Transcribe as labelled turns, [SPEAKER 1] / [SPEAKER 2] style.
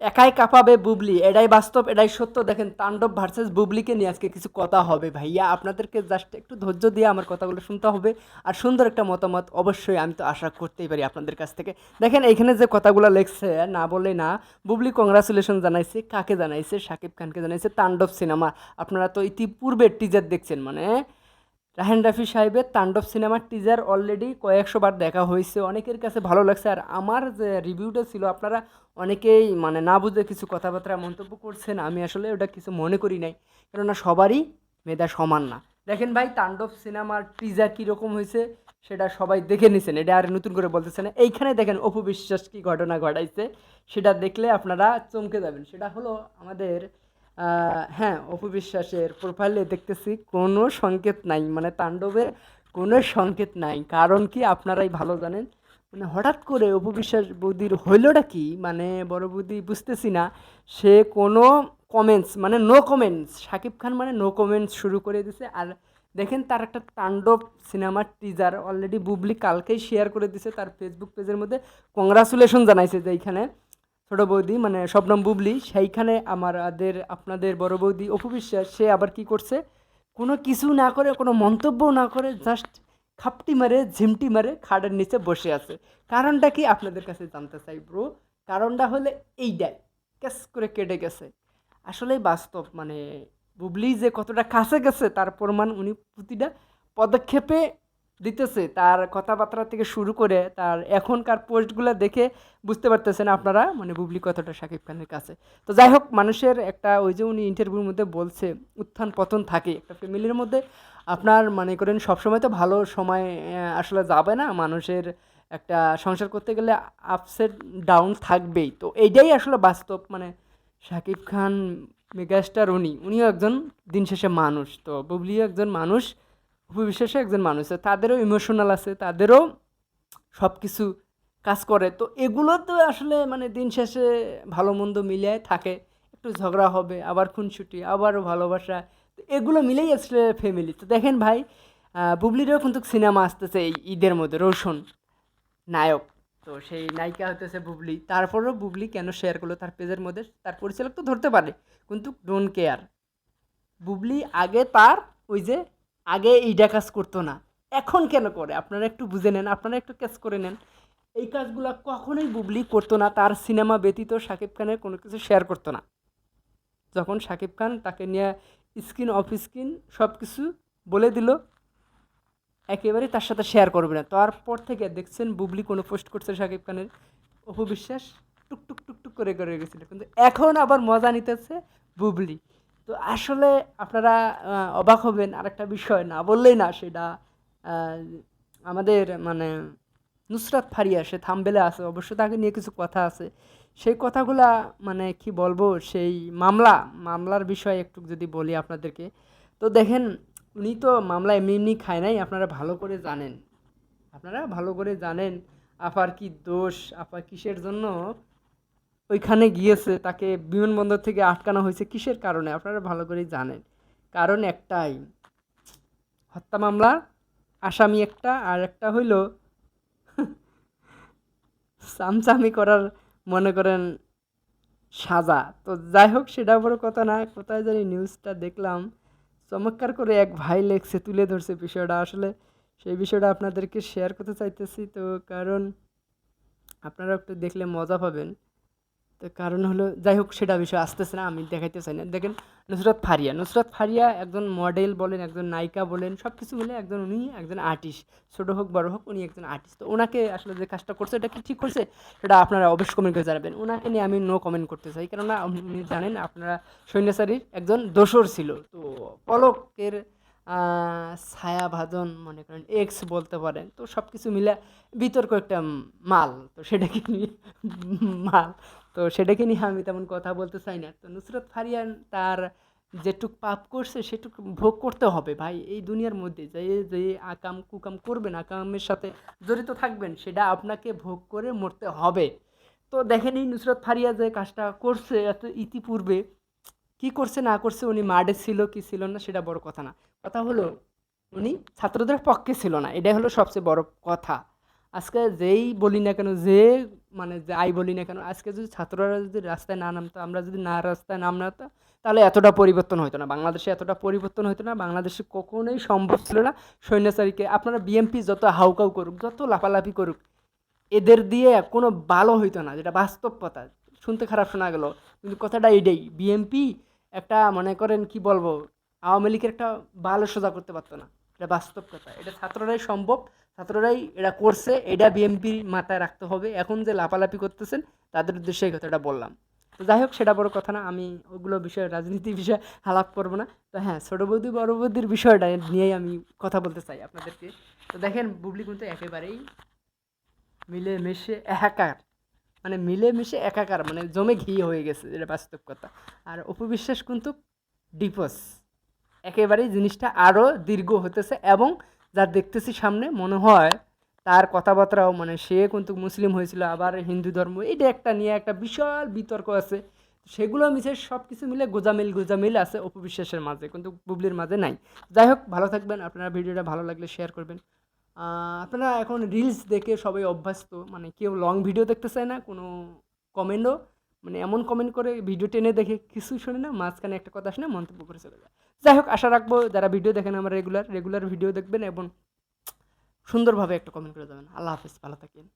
[SPEAKER 1] একাই কাঁপাবে বুবলি, এটাই বাস্তব, এটাই সত্য। দেখেন, তাণ্ডব ভার্সেস বুবলিকে নিয়ে আজকে কিছু কথা হবে ভাইয়া। আপনাদেরকে জাস্ট একটু ধৈর্য দিয়ে আমার কথাগুলো শুনতে হবে। আর সুন্দর একটা মতামত অবশ্যই আমি তো আশা করতেই পারি আপনাদের কাছ থেকে। দেখেন এখানে যে কথাগুলো লেখছে, না বলে না, বুবলি কংগ্রাচুলেশন জানাইছে। কাকে জানাইছে? শাকিব খানকে জানাইছে। তাণ্ডব সিনেমা আপনারা তো ইতিপূর্বে টিজার দেখছেন মানে রাহেন রাফি সাহেবের তাণ্ডব সিনেমার টিজার অলরেডি কয়েকশো বার দেখা হয়েছে। অনেকের কাছে ভালো লাগছে। আর আমার যে রিভিউটা ছিল, আপনারা অনেকেই মানে না বুঝে কিছু কথাবার্তা মন্তব্য করছেন। আমি আসলে ওটা কিছু মনে করি নাই। কেননা সবারই মেধা সমান না। দেখেন ভাই, তাণ্ডব সিনেমার টিজার কীরকম হয়েছে সেটা সবাই দেখে নিছেন। এটা আর নতুন করে বলতেছে না। এইখানে দেখেন, অপু বিশ্বাস কী ঘটনা ঘটাইছে, সেটা দেখলে আপনারা চমকে যাবেন। সেটা হলো আমাদের হ্যাঁ অপু বিশ্বাসের প্রোফাইলে দেখতেছি কোনো সংকেত নাই মানে তাণ্ডবের কোনো সংকেত নাই। কারণ কি আপনারাই ভালো জানেন মানে হঠাৎ করে অপু বিশ্বাস বৌদির হইলটা কি? মানে বড় বৌদি বুঝতেছি না, সে কোনো কমেন্টস মানে নো কমেন্টস শাকিব খান মানে নো কমেন্টস শুরু করে দিছে। আর দেখেন তার একটা তাণ্ডব সিনেমার টিজার অলরেডি বুবলি কালকেই শেয়ার করে দিছে তার ফেসবুক পেজের মধ্যে। কংগ্রাচুলেশন জানাইছে যে এইখানে। ছোটো বৌদি মানে শবনম বুবলি। সেইখানে আমাদের, আপনাদের বড় বৌদি অপু বিশ্বাস, সে আবার কি করছে? কোনো কিছু না করে, কোনো মন্তব্য না করে জাস্ট খাপটি মারে, ঝিমটি মারে, খাটের নিচে বসে আছে। কারণটা কি আপনাদের কাছে জানতে চাই ব্রো কারণটা হলে এইটাই ক্যাস করে কেটে গেছে। আসলেই বাস্তব মানে বুবলি যে কতটা কাছে গেছে, তার প্রমাণ উনি প্রতিটা পদক্ষেপে দিতেছে, তার কথাবার্তা থেকে শুরু করে তার এখনকার পোস্টগুলো দেখে বুঝতে পারতেছেন আপনারা মানে বুবলি কতটা শাকিব খানের কাছে। তো যাই হোক, মানুষের একটা ওই যে উনি ইন্টারভিউর মধ্যে বলছে, উত্থান পতন থাকে একটা ফ্যামিলির মধ্যে। আপনার মনে করেন সবসময় তো ভালো সময় আসলে যাবে না, মানুষের একটা সংসার করতে গেলে আপসেট ডাউন থাকবেই। তো এইটাই আসলে বাস্তব মানে শাকিব খান মেগাস্টার উনি। উনিও একজন দিন শেষে মানুষ, তো বুবলিও একজন মানুষ। বিশ্বাসে একজন মানুষ আছে, তাদেরও ইমোশনাল আছে, তাদেরও সব কিছু কাজ করে। তো এগুলো তো আসলে মানে দিন শেষে ভালো মন্দ মিলিয়ে থাকে, একটু ঝগড়া হবে, আবার খুনসুটি, আবারও ভালোবাসা, তো এগুলো মিলেই আসলে ফ্যামিলি তো দেখেন ভাই বুবলিরও কিন্তু সিনেমা আসতেছে এই ঈদের মধ্যে, রোশন নায়ক। তো সেই নায়িকা হতেছে বুবলি। তারপরও বুবলি কেন শেয়ার করল তার পেজের মধ্যে? তার পরিচালক তো ধরতে পারে, কিন্তু ডোন্ট কেয়ার বুবলি আগে তার ওই যে আগে এইটা কাজ করতো না। এখন কেন করে? আপনারা একটু বুঝে নেন, আপনারা একটু ক্যাচ করে নেন। এই কাজগুলো কখনোই বুবলি করতো না, তার সিনেমা ব্যতীত শাকিব খানের কোনো কিছু শেয়ার করতো না। যখন শাকিব খান তাকে নিয়ে স্ক্রিন অফ স্ক্রিন সব কিছু বলে দিল, একেবারে তার সাথে শেয়ার করবে না। তারপর থেকে দেখছেন বুবলি কোনো পোস্ট করছে শাকিব খানের অপবিশ্বাস টুকটুক টুক টুক টুক টুক করে করে গেছিল। কিন্তু এখন আবার মজা নিতেছে বুবলি। তো আসলে আপনারা অবাক হবেন আরেকটা বিষয়, না বললেই না সেটা আমাদের মানে নুসরাত ফারিয়া, সে থামবেলে আছে, অবশ্য তাকে নিয়ে কিছু কথা আছে। সেই কথাগুলা মানে কি বলব, সেই মামলা, মামলার বিষয়ে একটু যদি বলি আপনাদেরকে। তো দেখেন, উনি তো মামলা এমনি এমনি খায় নাই, আপনারা ভালো করে জানেন। আপনারা ভালো করে জানেন আপার কি দোষ আপা কিসের জন্য? ওইখানে গিয়েছে, তাকে বিমানবন্দর থেকে আটকানো হয়েছে। কিসের কারণে? আপনারা ভালো করেই জানেন। কারণ একটাই, হত্যা মামলা, আসামি একটা, আর একটা হইল চামচামি করার মনে করেন সাজা। তো যাই হোক, সেটা বড় কথা না, কোথায় জানি নিউজটা দেখলাম। চমৎকার করে এক ভাই লেখছে, তুলে ধরছে বিষয়টা। আসলে সেই বিষয়টা আপনাদেরকে শেয়ার করতে চাইতেছি। তো কারণ আপনারা একটু দেখলে মজা পাবেন। তো কারণ হলো যাই হোক সেটা বিষয় আসতেছে না আমি দেখাইতে চাই না। দেখেন নুসরাত ফারিয়া নুসরাত ফারিয়া একজন মডেল বলেন একজন নায়িকা বলেন সব কিছু মিলে একজন উনি একজন আর্টিস্ট ছোটো হোক বড় হোক উনি একজন আর্টিস্ট তো ওনাকে আসলে যে কাজটা করছে এটা কি ঠিক করছে? সেটা আপনারা অবশ্যই কমেন্ট করে জানাবেন। ওনাকে নিয়ে আমি নো কমেন্ট করতে চাই কেননা উনি জানেন আপনারা সৈন্যসারির একজন দোসর ছিল। তো পলকের আহ, ছায়া ভাজন মনে করেন এক্স বলতে পারেন তো সব কিছু মিলে বিতর্ক একটা মাল তো সেটাকে নিয়ে মাল তো সেটাকে নিয়ে আমি তেমন কথা বলতে চাই না। তো নুসরত ফারিয়ান তার যেটুক পাপ করছে, সেটুক ভোগ করতে হবে ভাই। এই দুনিয়ার মধ্যে যে যে আকাম কুকাম করবেন, আকামের সাথে জড়িত থাকবেন, সেটা আপনাকে ভোগ করে মরতে হবে। তো দেখেন এই নুসরত ফারিয়া যে কাজটা করছে, এত ইতিপূর্বে কি করছে, না করছে, উনি মার্ডে ছিল কি ছিল না, সেটা বড় কথা না। কথা হলো, উনি ছাত্রদের পক্ষে ছিল না। এটাই হলো সবচেয়ে বড় কথা। আজকে যেই বলি না কেন, যে মানে যাই বলি না কেন, আজকে যদি ছাত্ররা যদি রাস্তায় না নামতো, আমরা যদি না রাস্তায় নাম নামতো তাহলে এতটা পরিবর্তন হতো না। বাংলাদেশে এতটা পরিবর্তন হতো না, বাংলাদেশে কখনোই সম্ভব ছিল না সৈন্যচারীকে, আপনারা বিএমপি যত হাউকাউ করুক, যত লাফালাফি করুক, এদের দিয়ে কোনো ভালো হইতো না, যেটা বাস্তব কথা শুনতে খারাপ শোনা গেল, কিন্তু কথাটা এইটাই বিএমপি একটা মনে করেন, কি বলব, আওয়ামী লীগের একটা ভালো সোজা করতে পারতো না। এটা বাস্তব কথা এটা ছাত্ররাই সম্ভব। ছাত্ররাই এটা করছে, এটা বিএমপির মাথায় রাখতে হবে। এখন যে লাপালাপি করতেছেন, তাদের উদ্দেশ্যে এই কথাটা বললাম। তো যাই হোক, সেটা বড় কথা না, আমি ওগুলো বিষয়ে, রাজনীতি বিষয়ে আলাপ করব না। তো হ্যাঁ ছোটো বৌদি, বড় বৌদির বিষয়টা নিয়েই আমি কথা বলতে চাই আপনাদেরকে। তো দেখেন, বুবলি কিন্তু একেবারেই মিলে মিশে একাকার। মানে মিলে মিশে একাকার মানে জমে ঘি হয়ে গেছে এটা বাস্তব কথা। আর অপবিশ্বাস কিন্তু ডিপোস। একেবারেই জিনিসটা আরও দীর্ঘ হতেছে এবং যা দেখতেছি সামনে, মনে হয় তার কথাবার্তাও মানে সে কিন্তু মুসলিম হয়েছিল, আবার হিন্দু ধর্ম এটা একটা নিয়ে একটা বিশাল বিতর্ক আছে। সেগুলো মিশে সব কিছু মিলে গোজামিল গোজামিল আছে অপবিশ্বাসের মাঝে, কিন্তু বুবলির মাঝে নাই। যাই হোক, ভালো থাকবেন, আপনারা ভিডিওটা ভালো লাগলে শেয়ার করবেন। আপনারা এখন রিলস দেখে সবাই অভ্যস্ত মানে কেউ লং ভিডিও দেখতে চায় না, কোনো কমেন্টও মানে এমন কমেন্ট করে ভিডিও টেনে দেখে কিছু শুনে না, মাঝখানে একটা কথা শুনে, মন্তব্য করে চলে যায়। যাই হোক, আশা রাখব যারা ভিডিও দেখেন আমার রেগুলার রেগুলার ভিডিও দেখবেন এবং সুন্দরভাবে একটা কমেন্ট করে যাবেন আল্লাহ হাফিজ, ভালো থাকেন।